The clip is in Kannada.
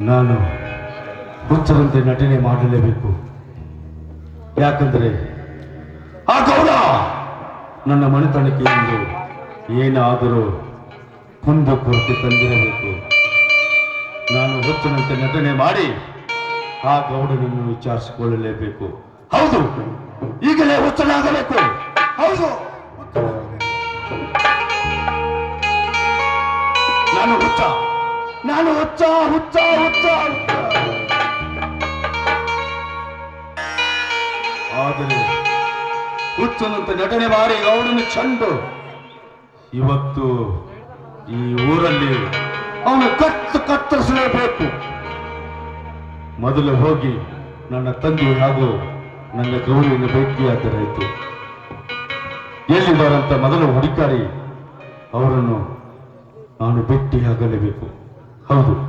ನಾನು ಹುಚ್ಚರಂತೆ ನಟನೆ ಮಾಡಲೇಬೇಕು. ಯಾಕಂದ್ರೆ ಆ ಗೌಡ ನನ್ನ ಮನೆತನಕ್ಕೆ ಎಂದು ಏನಾದರೂ ಕುಂದು ಕೊರತೆ ತಂದಿರಬೇಕು. ನಾನು ಹುಚ್ಚನಂತೆ ನಟನೆ ಮಾಡಿ ಆ ಗೌಡನನ್ನು ವಿಚಾರಿಸಿಕೊಳ್ಳಲೇಬೇಕು. ಹೌದು, ಈಗಲೇ ಹುಚ್ಚನಾಗಬೇಕು. ಹೌದು ನಾನು ಹುಚ್ಚ. ನಾನು ಹುಚ್ಚ ಹುಚ್ಚ ಹುಚ್ಚ. ಆದರೆ ಹುಚ್ಚನಂತೆ ನಟನೆ ಮಾಡಿ ಅವನನ್ನು ಚಂಡು. ಇವತ್ತು ಈ ಊರಲ್ಲಿ ಅವನು ಕತ್ತು ಕತ್ತರಿಸಲೇಬೇಕು. ಮೊದಲು ಹೋಗಿ ನನ್ನ ತಂದೆ ಹಾಗೂ ನನ್ನ ಗೌರಿಯನ್ನು ಭೇಟಿಯಾದರಾಯಿತು ಎಲ್ಲಿದ್ದಾರಂತ ಮೊದಲು ಹುಡುಕಾಡಿ ಅವರನ್ನು ನಾನು ಭೇಟಿಯಾಗಲೇಬೇಕು ಹೌದು